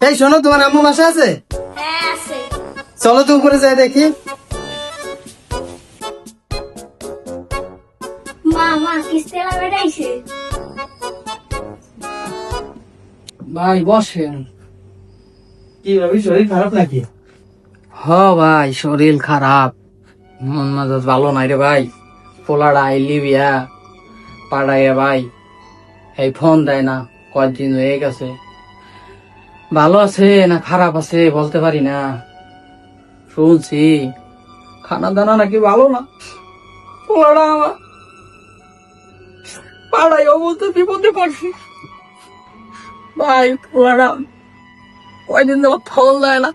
এই শোনো তোমার আম্মু বাসা আছে? হ্যাঁ চলো তো উপরে যাই দেখি। ভাই বসেন। কি ভাবি শরীর খারাপ নাকি? হ ভাই শরীর খারাপ। মন মেজাজ ভালো নাই রে ভাই। পোলাটা আইলি বিয়া পাড়াইয়া ভাই। এই ফোন দেয় না কয়েকদিন হয়ে গেছে। ভালো আছে না খারাপ আছে বলতে পারি না। শুনছি, খানা দানা নাকি ভালো না? পোলাটা আমার। পাড়াই অবস্থা বিপদে পড়ছি। ভাই, পোলাটা কয়দিন যাবত ফল দেয় না।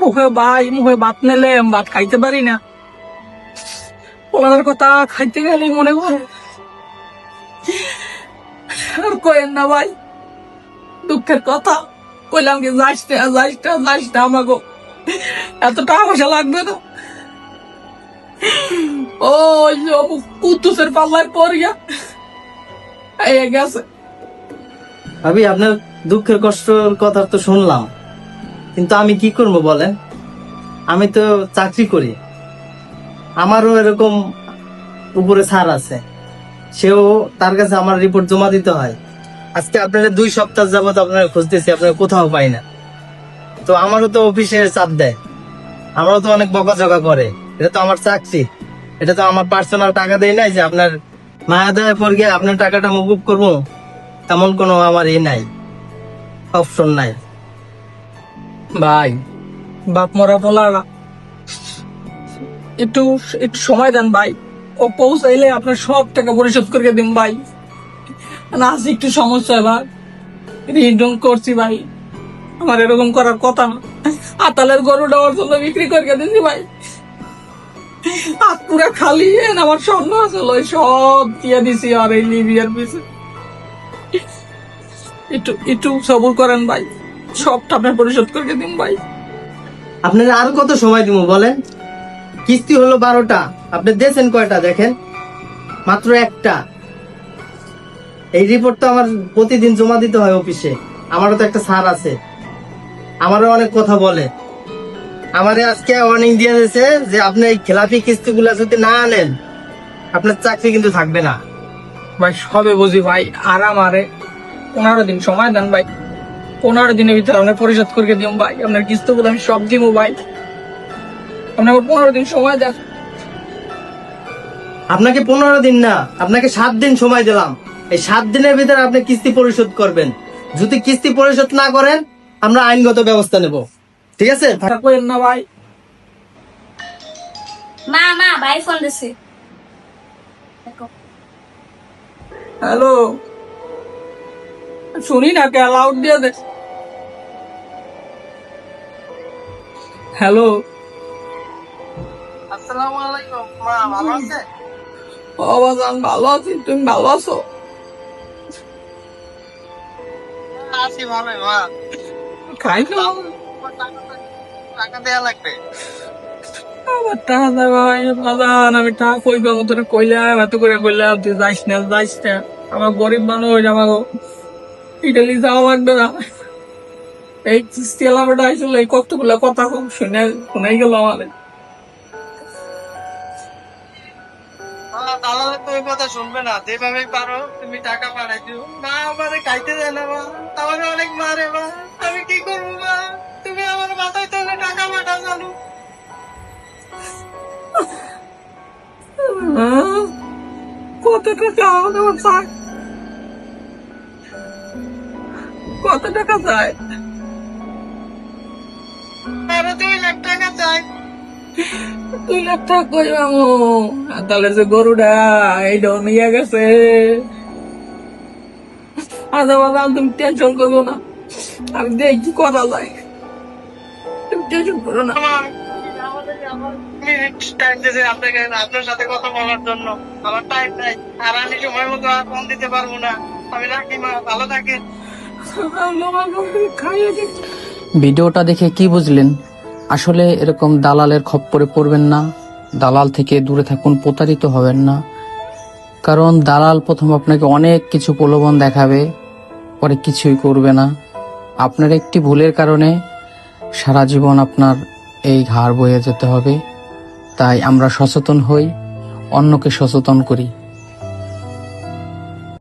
মুখে ভাই, মুখে ভাত নেলে ভাত খাইতে পারি না। পোলার কথা খাইতে গেলে মনে করে। আর কয়েন না ভাই। দুঃখের কথা। কইলাম কি যাইস না যাইস না যাইস আমাকে এত টাকা পয়সা লাগবে না। ও অপু কুদ্দুসের পাল্লায় পড়িয়া এই গেছে। ভাবি, আপনার দুঃখের কষ্টর কথা তো শুনলাম। কিন্তু আমি কি করব বলেন? আমি তো চাকরি করি। আমারও এরকম উপরে ছাড় আছে। সেও তার কাছে আমার রিপোর্ট জমা দিতে হয়। আজকে আপনারা দুই সপ্তাহ যাবত আপনারা খুঁজতেছি, আপনারা কোথাও পাই না। তো আমারও তো অফিসে চাপ দেয়। আমারও তো অনেক বকাঝকা করে। এটা তো আমার চাকরি। এটা তো আমার পার্সোনাল টাকা দেয় নাই যে আপনার মায়া দেয় পর গিয়ে আপনার টাকাটা মুকুব করব। তেমন কোনো আমার এ নাই। অপশন নাই। ভাই, বাপ মরা বলারা একটু একটু সময় দেন ভাই। ও পৌঁছাইলে আপনার সব টাকা পরিশোধ করে দিন ভাই। না আজ একটু সমস্যা ভাই ঋণ করছি ভাই। আমার এরকম করার কথা না। আতালের গরু দেওয়ার জন্য বিক্রি করে দিয়েছি ভাই। হাত খালি আমার স্বর্ণ আসলে ওই সব দিয়ে দিছি আর এই লিবিয়ার পিছে। একটু একটু সবুর করেন ভাই। সবটা আপনার পরিশোধ করে দিন ভাই। আপনারা আর কত সময় দিব বলেন? কিস্তি হলো বারোটা। আপনি দিয়েছেন কয়টা দেখেন? মাত্র একটা। এই রিপোর্ট তো আমার প্রতিদিন জমা দিতে হয় অফিসে আমারও তো একটা স্যার আছে। আমারও অনেক কথা বলে। আমারে আজকে ওয়ার্নিং দিয়ে দিয়েছে যে আপনি এই খেলাপি কিস্তিগুলো যদি না আনেন আপনার চাকরি কিন্তু থাকবে না। ভাই সবে বুঝি ভাই আরাম আরে পনেরো দিন সময় দেন ভাই। পনেরো দিনের ভিতরে আপনার পরিশোধ করে দিন ভাই। আপনার কিস্তিগুলো আমি সব দিব ভাই। আপনি আমার পনেরো দিন সময় দেন। আপনাকে পনেরো দিন না আপনাকে সাত দিন সময় দিলাম। এই সাত দিনের ভিতরে আপনি কিস্তি পরিশোধ করবেন। যদি কিস্তি পরিশোধ না করেন আমরা আইনগত ব্যবস্থা নেব। ঠিক আছে? টাকা করেন না ভাই। মা মা ভাই ফোন দিছে। হ্যালো? শুনি না কে লাউড দিয়ে দে। হ্যালো? আসসালামু আলাইকুম। মা ভালো আছে? বাবাজান ভালো আছি। তুমি ভালো আছো? আছি ভালো মা খাই না টাকা দেয়া লাগবে। আমার টাকা দেওয়া না, বাজান আমি টাকা কই পাবো? কইলাম এত করে কইলাম তুই যাইস না যাইস না। আমার গরিব মানুষ আমার ইটালি যাওয়া লাগবে না। এই কতগুলো কথা কম শুনে শুনাই গেল আমাদের। দালালে তো ওই কথা শুনবে না। যেভাবে পারো তুমি টাকা পাঠাই দিও। মা আমারে খাইতে দেয় না মা। আমার অনেক মারে মা। আমি কি করব মা? তুমি আমার মাথায় তো টাকা জানো? কত টাকা আমার চাই কত টাকা চাই আরও দুই লাখ টাকা চাই। নিয়ে গেছে বাবা তুমি টেনশন না আমি দেখি যায় তুমি টেনশন করো না আপনার সাথে কথা বলার জন্য আমার টাইম আর আমি সময় মতো আর ফোন দিতে পারব না। আমি রাখি মা ভালো দিই ভিডিওটা দেখে কি বুঝলেন? আসলে এরকম দালালের খপ্পরে পড়বেন না, দালাল থেকে দূরে থাকুন, প্রতারিত হবেন না। কারণ দালাল প্রথম আপনাকে অনেক কিছু প্রলোভন দেখাবে, পরে কিছুই করবে না। আপনার একটি ভুলের কারণে সারা জীবন আপনার এই ঘাড় বয়ে যেতে হবে। তাই আমরা সচেতন হই, অন্যকে সচেতন করি।